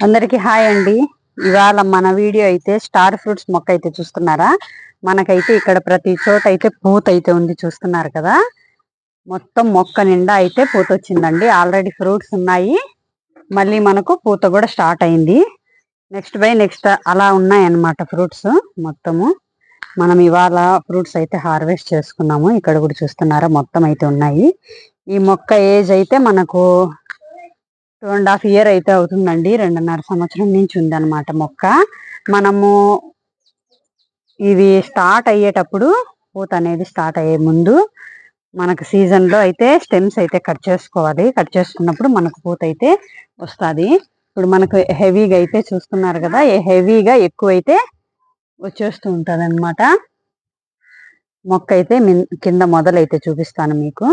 అందరికీ హాయ్ అండి. ఇవాళ మన వీడియో అయితే స్టార్ ఫ్రూట్స్ మొక్క అయితే చూస్తున్నారా? మనకైతే ఇక్కడ ప్రతి చోట అయితే పూత అయితే ఉంది చూస్తున్నారు కదా? మొత్తం మొక్క నిండా అయితే పూత వచ్చిందండి. ఆల్రెడీ ఫ్రూట్స్ ఉన్నాయి. మళ్ళీ మనకు పూత కూడా స్టార్ట్ అయింది. నెక్స్ట్ బై నెక్స్ట్ అలా ఉన్నాయి అన్నమాట ఫ్రూట్స్ మొత్తము. మనం ఇవాళ ఫ్రూట్స్ అయితే హార్వెస్ట్ చేసుకున్నాము. ఇక్కడ కూడా చూస్తున్నారా? మొత్తం అయితే ఉన్నాయి. ఈ మొక్క ఏజ్ అయితే మనకు టూ అండ్ హాఫ్ ఇయర్ అయితే అవుతుందండి. రెండున్నర సంవత్సరం నుంచి ఉంది మొక్క. మనము ఇది స్టార్ట్ అయ్యేటప్పుడు పూత అనేది స్టార్ట్ అయ్యే ముందు మనకు సీజన్లో అయితే స్టెమ్స్ అయితే కట్ చేసుకోవాలి. కట్ చేసుకున్నప్పుడు మనకు పూత అయితే వస్తుంది. ఇప్పుడు మనకు హెవీగా అయితే చూస్తున్నారు కదా హెవీగా ఎక్కువ అయితే వచ్చేస్తూ ఉంటుంది అనమాట మొక్క అయితే కింద మొదలైతే చూపిస్తాను మీకు.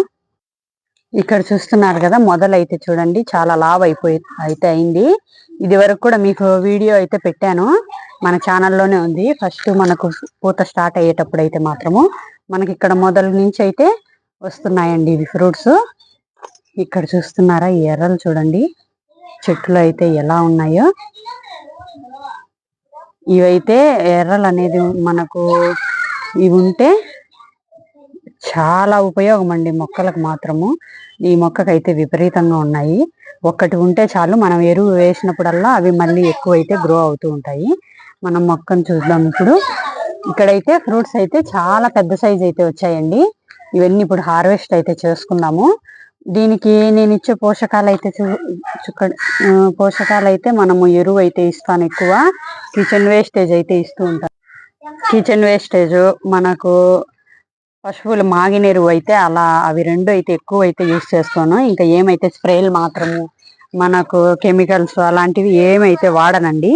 ఇక్కడ చూస్తున్నారు కదా మొదలైతే చూడండి చాలా లావ్ అయిపోయి అయితే అయింది. ఇది వరకు కూడా మీకు వీడియో అయితే పెట్టాను. మన ఛానల్లోనే ఉంది. ఫస్ట్ మనకు పూత స్టార్ట్ అయ్యేటప్పుడు అయితే మాత్రము మనకి ఇక్కడ మొదల నుంచి అయితే వస్తున్నాయండి ఇవి ఫ్రూట్స్. ఇక్కడ చూస్తున్నారా ఈ ఎర్రలు చూడండి చెట్లు అయితే ఎలా ఉన్నాయో. ఇవైతే ఎర్రలు అనేది మనకు ఇవి ఉంటే చాలా ఉపయోగం అండి మొక్కలకు మాత్రము. ఈ మొక్కకైతే విపరీతంగా ఉన్నాయి. ఒక్కటి ఉంటే చాలు మనం ఎరువు వేసినప్పుడల్లా అవి మళ్ళీ ఎక్కువ అయితే గ్రో అవుతూ ఉంటాయి. మనం మొక్కను చూద్దాం ఇప్పుడు. ఇక్కడైతే ఫ్రూట్స్ అయితే చాలా పెద్ద సైజ్ అయితే వచ్చాయండి. ఇవన్నీ ఇప్పుడు హార్వెస్ట్ అయితే చేసుకున్నాము దీనికి నేను ఇచ్చే పోషకాలు అయితే చూ- పోషకాలు అయితే మనము ఎరువు అయితే ఇస్తాను ఎక్కువ. కిచెన్ వేస్టేజ్ అయితే ఇస్తూ ఉంటాను కిచెన్ వేస్టేజ్ మనకు పశువులు మాగినెరువు అయితే అలా అవి రెండు అయితే ఎక్కువ అయితే యూస్ చేస్తాను. ఇంకా ఏమైతే స్ప్రేలు మాత్రము మనకు కెమికల్స్ అలాంటివి ఏమైతే వాడనండి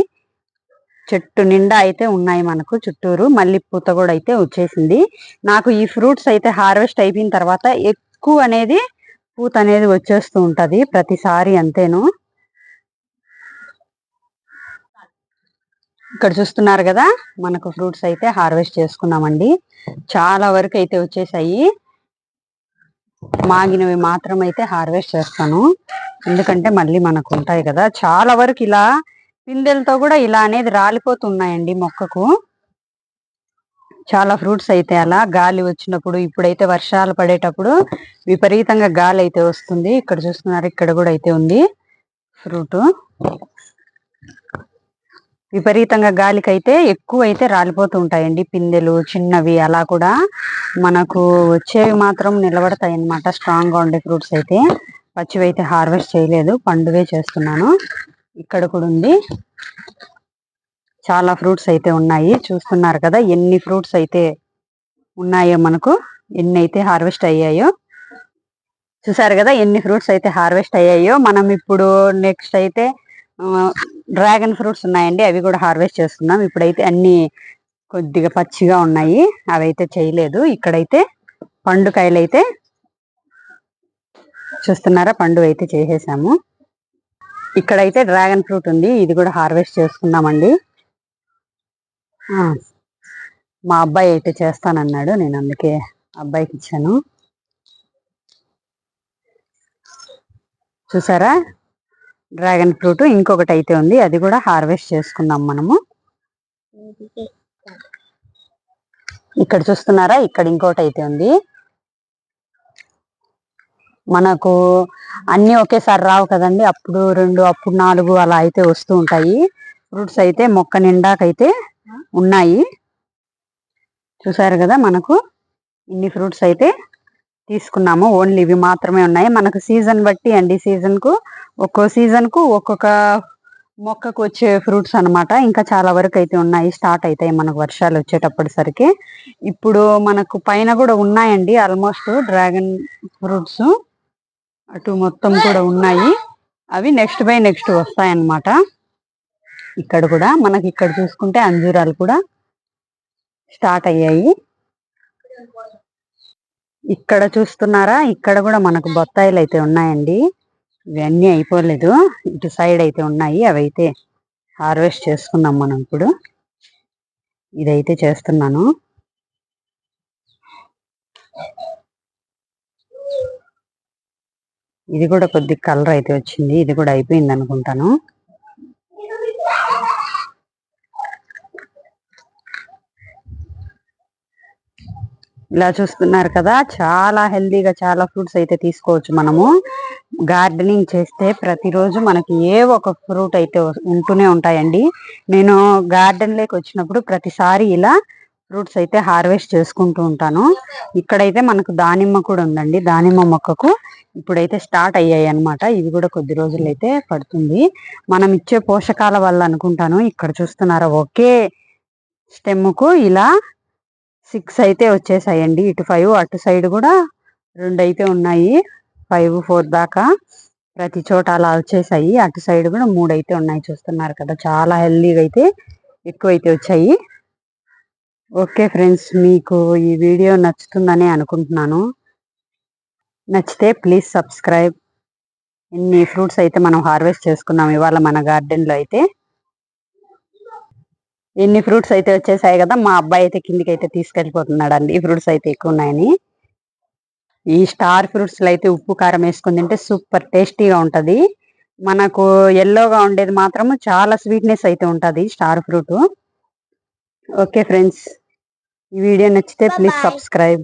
చెట్టు నిండా అయితే ఉన్నాయి మనకు చుట్టూరు మళ్ళీ పూత కూడా అయితే వచ్చేసింది. నాకు ఈ ఫ్రూట్స్ అయితే హార్వెస్ట్ అయిపోయిన తర్వాత ఎక్కువ అనేది పూత అనేది వచ్చేస్తూ ఉంటుంది ప్రతిసారి అంతేను. ఇక్కడ చూస్తున్నారు కదా మనకు ఫ్రూట్స్ అయితే హార్వెస్ట్ చేసుకున్నామండి. చాలా వరకు అయితే వచ్చేసాయి. మాగినవి మాత్రం అయితే హార్వెస్ట్ చేస్తాను. ఎందుకంటే మళ్ళీ మనకు ఉంటాయి కదా. చాలా వరకు ఇలా పిందెలతో కూడా ఇలా అనేది రాలిపోతున్నాయండి మొక్కకు. చాలా ఫ్రూట్స్ అయితే అలా గాలి వచ్చినప్పుడు ఇప్పుడైతే వర్షాలు పడేటప్పుడు విపరీతంగా గాలి అయితే వస్తుంది. ఇక్కడ చూస్తున్నారు ఇక్కడ కూడా అయితే ఉంది ఫ్రూట్. విపరీతంగా గాలికైతే ఎక్కువ అయితే రాలిపోతూ ఉంటాయండి. పిందెలు చిన్నవి అలా కూడా మనకు వచ్చేవి మాత్రం నిలబడతాయి అన్నమాట స్ట్రాంగ్గా ఉండే ఫ్రూట్స్ అయితే. పచ్చివి అయితే హార్వెస్ట్ చేయలేదు. పండువే చేస్తున్నాను. ఇక్కడ కూడా ఉంది. చాలా ఫ్రూట్స్ అయితే ఉన్నాయి. చూస్తున్నారు కదా ఎన్ని ఫ్రూట్స్ అయితే ఉన్నాయో మనకు. ఎన్ని అయితే హార్వెస్ట్ అయ్యాయో. చూసారు కదా ఎన్ని ఫ్రూట్స్ అయితే హార్వెస్ట్ అయ్యాయో. మనం ఇప్పుడు నెక్స్ట్ అయితే డ్రాగన్ ఫ్రూట్స్ ఉన్నాయండి అవి కూడా హార్వెస్ట్ చేస్తున్నాం. ఇప్పుడైతే అన్ని కొద్దిగా పచ్చిగా ఉన్నాయి. అవి అయితే చేయలేదు. ఇక్కడైతే పండుకాయలు అయితే చూస్తున్నారా? పండు అయితే చేసేసాము. ఇక్కడైతే డ్రాగన్ ఫ్రూట్ ఉంది. ఇది కూడా హార్వెస్ట్ చేసుకున్నామండి మా అబ్బాయి అయితే చేస్తానన్నాడు. నేను అందుకే అబ్బాయికి ఇచ్చాను. చూసారా? డ్రాగన్ ఫ్రూట్ ఇంకొకటి అయితే ఉంది అది కూడా హార్వెస్ట్ చేసుకుందాం మనము. ఇక్కడ చూస్తున్నారా? ఇక్కడ ఇంకోటి అయితే ఉంది. మనకు అన్ని ఒకేసారి రావు కదండి అప్పుడు రెండు అప్పుడు నాలుగు అలా అయితే వస్తూ ఉంటాయి. ఫ్రూట్స్ అయితే మొక్క నిండాకైతే ఉన్నాయి. చూసారు కదా మనకు? ఇన్ని ఫ్రూట్స్ అయితే తీసుకున్నాము. ఓన్లీ ఇవి మాత్రమే ఉన్నాయి. మనకు సీజన్ బట్టి అండి సీజన్కు ఒక్కో సీజన్కు ఒక్కొక్క మొక్కకు వచ్చే ఫ్రూట్స్ అనమాట ఇంకా చాలా వరకు అయితే ఉన్నాయి. స్టార్ట్ అవుతాయి మనకు వర్షాలు వచ్చేటప్పటిసరికి ఇప్పుడు మనకు పైన కూడా ఉన్నాయండి ఆల్మోస్ట్ డ్రాగన్ ఫ్రూట్స్ అటు మొత్తం కూడా ఉన్నాయి. అవి నెక్స్ట్ బై నెక్స్ట్ వస్తాయన్నమాట. ఇక్కడ కూడా మనకి ఇక్కడ చూసుకుంటే అంజూరాలు కూడా స్టార్ట్ అయ్యాయి. ఇక్కడ చూస్తున్నారా? ఇక్కడ కూడా మనకు బొత్తాయిలు అయితే ఉన్నాయండి. ఇవన్నీ అయిపోలేదు. ఇటు సైడ్ అయితే ఉన్నాయి. అవి అయితే హార్వెస్ట్ చేసుకున్నాం మనం ఇప్పుడు. ఇదైతే చేస్తున్నాను. ఇది కూడా కొద్ది కలర్ అయితే వచ్చింది. ఇది కూడా అయిపోయింది అనుకుంటాను. ఇలా చూస్తున్నారు కదా చాలా హెల్దీగా చాలా ఫ్రూట్స్ అయితే తీసుకోవచ్చు మనము. గార్డెనింగ్ చేస్తే ప్రతిరోజు మనకి ఏ ఒక ఫ్రూట్ అయితే ఉంటూనే ఉంటాయండి. నేను గార్డెన్లోకి వచ్చినప్పుడు ప్రతిసారి ఇలా ఫ్రూట్స్ అయితే హార్వెస్ట్ చేసుకుంటూ ఉంటాను. ఇక్కడైతే మనకు దానిమ్మ కూడా ఉందండి. దానిమ్మ మొక్కకు ఇప్పుడైతే స్టార్ట్ అయ్యాయి అనమాట ఇది కూడా కొద్ది రోజులు అయితే పడుతుంది. మనం ఇచ్చే పోషకాల వల్ల అనుకుంటాను. ఇక్కడ చూస్తున్నారా ఒకే స్టెమ్కు ఇలా సిక్స్ అయితే వచ్చేసాయండి. ఇటు ఫైవ్ అటు సైడ్ కూడా రెండు అయితే ఉన్నాయి. ఫైవ్ ఫోర్ దాకా ప్రతి చోట అలా వచ్చేసాయి. అటు సైడ్ కూడా మూడు అయితే ఉన్నాయి చూస్తున్నారు కదా. చాలా హెల్దీగా అయితే ఎక్కువ అయితే వచ్చాయి. ఓకే ఫ్రెండ్స్ మీకు ఈ వీడియో నచ్చుతుందని అనుకుంటున్నాను. నచ్చితే ప్లీజ్ సబ్స్క్రైబ్. ఇన్ని ఫ్రూట్స్ అయితే మనం హార్వెస్ట్ చేసుకున్నాం ఇవాళ మన గార్డెన్లో అయితే ఎన్ని ఫ్రూట్స్ అయితే వచ్చేసాయి కదా మా అబ్బాయి అయితే కిందికి అయితే తీసుకెళ్ళిపోతున్నాడు అండి ఈ ఫ్రూట్స్ అయితే ఎక్కువ ఉన్నాయని. ఈ స్టార్ ఫ్రూట్స్లో అయితే ఉప్పు కారం వేసుకుని తింటే సూపర్ టేస్టీగా ఉంటది. మనకు ఎల్లోగా ఉండేది మాత్రం చాలా స్వీట్నెస్ అయితే ఉంటది స్టార్ ఫ్రూట్. ఓకే ఫ్రెండ్స్ ఈ వీడియో నచ్చితే ప్లీజ్. సబ్స్క్రైబ్.